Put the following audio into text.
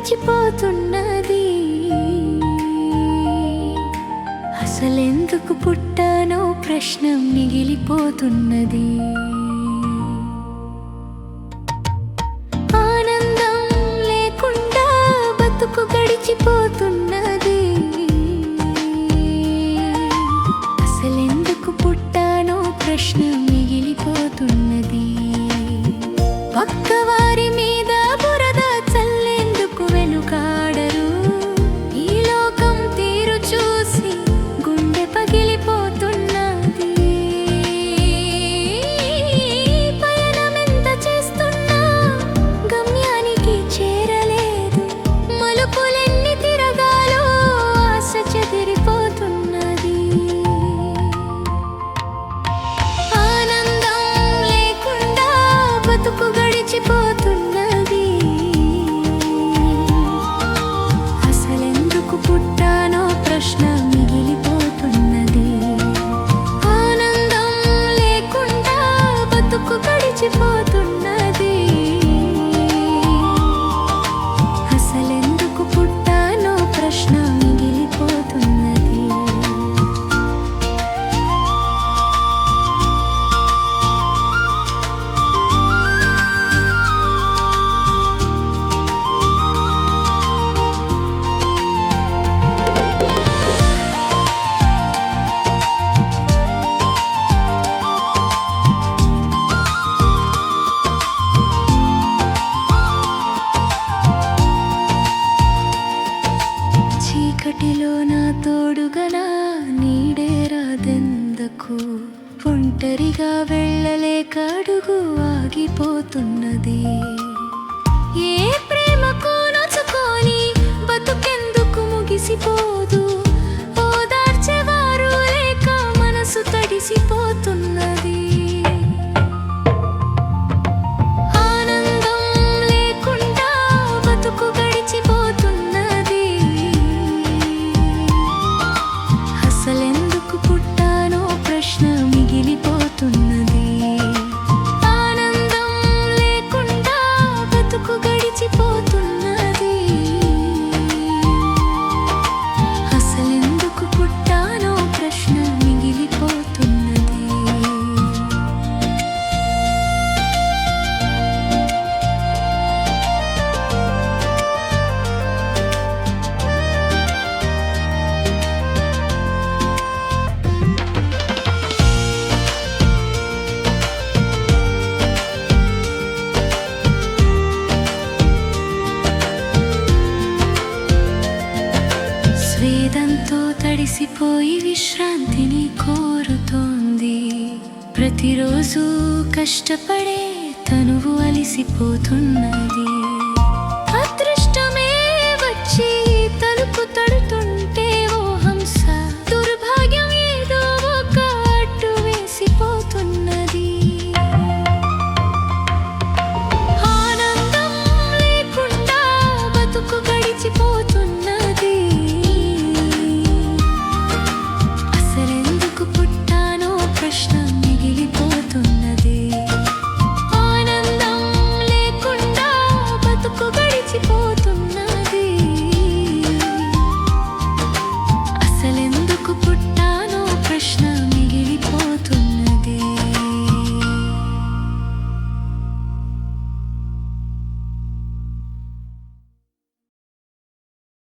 గడిచిపోతున్నది అసలెందుకు పుట్టానో ప్రశ్న మిగిలిపోతున్నది. ఆనందం లేకుండా బతుకు గడిచిపోతున్నది చీకటిలో నా తోడుగనా నీడేరాదెందకు ఒంటరిగా వెళ్ళలేక అడుగు ఆగిపోతున్నది. వేదంతో తడిసిపోయి విశ్రాంతిని కోరుతోంది. ప్రతిరోజు కష్టపడే తనువు అలిసిపోతున్నది.